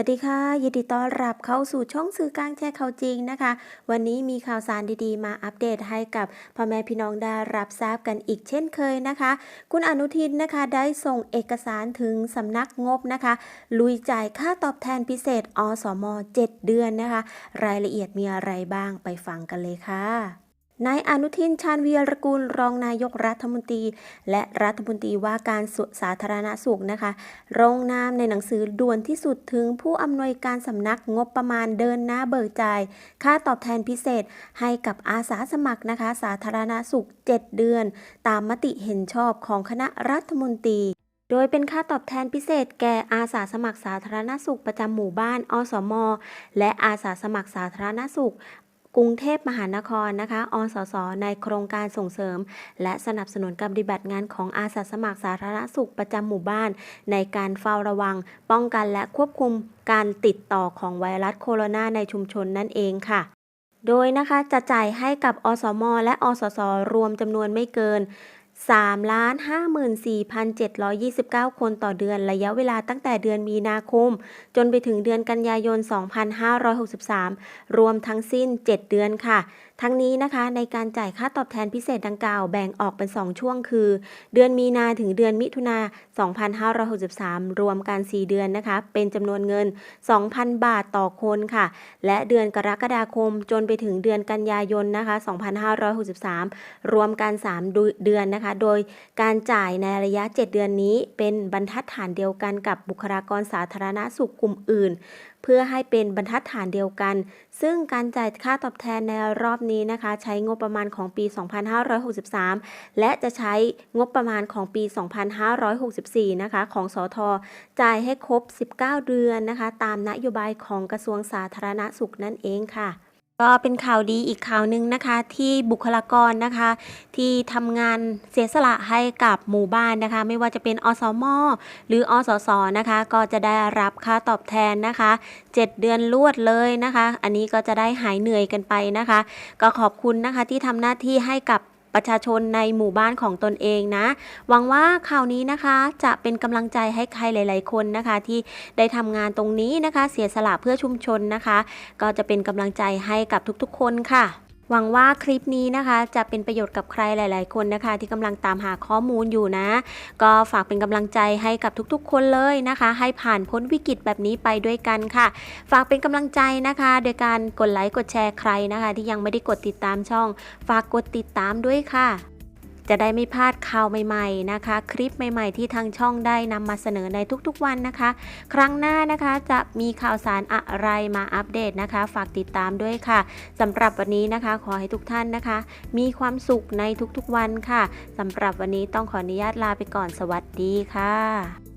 สวัสดีค่ะ ยินดีต้อนรับเข้าสู่ช่องสื่อกลางแชร์ข่าวจริงนะคะ วันนี้มีข่าวสารดีๆ มาอัปเดตให้กับพ่อแม่พี่น้องได้รับทราบกันอีกเช่นเคยนะคะ คุณอนุทินนะคะได้ส่งเอกสารถึงสำนักงบนะคะ ลุยจ่ายค่าตอบแทนพิเศษอสม 7 เดือนนะคะ รายละเอียดมีอะไรบ้างไปฟังกันเลยค่ะ นายอนุทินชาญวีรกุลรองนายกรัฐมนตรี และรัฐมนตรีว่าการสสาธารณสุขนะคะลงนามในหนังสือด่วนที่สุดถึงผู้อำนวยการสำนักงบประมาณเดินหน้าเบิกจ่าย ค่าตอบแทนพิเศษให้กับอาสาสมัครนะคะสาธารณสุข 7 เดือน ตามมติเห็นชอบของคณะรัฐมนตรีโดยเป็นค่าตอบแทนพิเศษแก่อาสาสมัครสาธารณสุขประจำหมู่บ้านอสม และอาสาสมัครสาธารณสุข กรุงเทพมหานครนะคะอสส ในโครงการส่งเสริม และสนับสนุนการปฏิบัติงานของอาสาสมัครสาธารณสุขประจำหมู่บ้าน ในการเฝ้าระวัง ป้องกันและควบคุมการติดต่อของไวรัสโคโรนาในชุมชนนั่นเองค่ะโดยนะคะจะจ่ายให้กับอสม และอสส รวมจำนวนไม่เกิน 3 54,729 คนต่อเดือนระยะเวลาตั้งแต่เดือนมีนาคม จนไปถึงเดือนกันยายน 2563 รวมทั้งสิ้น 7 เดือนค่ะ ทั้งนี้นะคะในการจ่ายค่าตอบแทนพิเศษดังกล่าวแบ่งออกเป็น 2 ช่วงคือ เดือนมีนาถึงเดือนมิถุนา 2563 รวมกัน 4 เดือนนะคะ เป็นจำนวนเงิน 2,000 บาทต่อคนค่ะ และเดือนกรกฎาคมจนไปถึงเดือนกันยายนนะคะ 2563 รวมกัน 3 เดือนนะคะ โดยการจ่ายในระยะ 7 เดือนนี้ เป็นบรรทัดฐานเดียวกันกับบุคลากรสาธารณสุขกลุ่มอื่น เพื่อให้เป็นบรรทัดฐานเดียวกัน ซึ่งการจ่ายค่าตอบแทนในรอบนี้นะคะใช้งบประมาณของปี 2563 และจะใช้งบประมาณของปี 2564 นะคะของสอทอจ่ายให้ครบ 19 เดือนนะคะ ตามนโยบายของกระทรวงสาธารณสุขนั่นเองค่ะ ก็เป็นข่าวดีอีกข่าวหนึ่งนะคะ ที่บุคลากรนะคะ ที่ทำงานเสียสละให้กับหมู่บ้านนะคะ ไม่ว่าจะเป็นอสมอหรืออสสนะคะ ก็จะได้รับค่าตอบแทนนะคะ 7 เดือนลวดเลยนะคะ อันนี้ก็จะได้หายเหนื่อยกันไปนะคะ ก็ขอบคุณนะคะที่ทำหน้าที่ให้กับ ประชาชนในหมู่บ้านของตนเองนะ หวังว่าข่าวนี้นะคะจะเป็นกำลังใจให้ใครหลาย ๆ คนนะคะ ที่ได้ทำงานตรงนี้นะคะ เสียสละเพื่อชุมชนนะคะ ก็จะเป็นกำลังใจให้กับทุกๆ คนค่ะ หวังว่าคลิปนี้นะคะ จะเป็นประโยชน์กับใครหลาย ๆ คนนะคะ ที่กำลังตามหาข้อมูลอยู่นะ ก็ฝากเป็นกำลังใจให้กับทุกๆ คนเลยนะคะ ให้ผ่านพ้นวิกฤตแบบนี้ไปด้วยกันค่ะ ฝากเป็นกำลังใจนะคะ โดยการกดไลค์กดแชร์ใครนะคะ ที่ยังไม่ได้กดติดตามช่อง ฝากกดติดตามด้วยค่ะ จะได้ไม่พลาดข่าวใหม่ๆนะคะ คลิปใหม่ ๆ ที่ทางช่องได้นำมาเสนอในทุกๆวันนะคะ ครั้งหน้านะคะจะมีข่าวสารอะไรมาอัปเดตนะคะ ฝากติดตามด้วยค่ะสำหรับวันนี้นะคะ ขอให้ทุกท่านนะคะ มีความสุขในทุกๆวันค่ะสำหรับวันนี้ต้องขออนุญาตลาไปก่อนสวัสดีค่ะ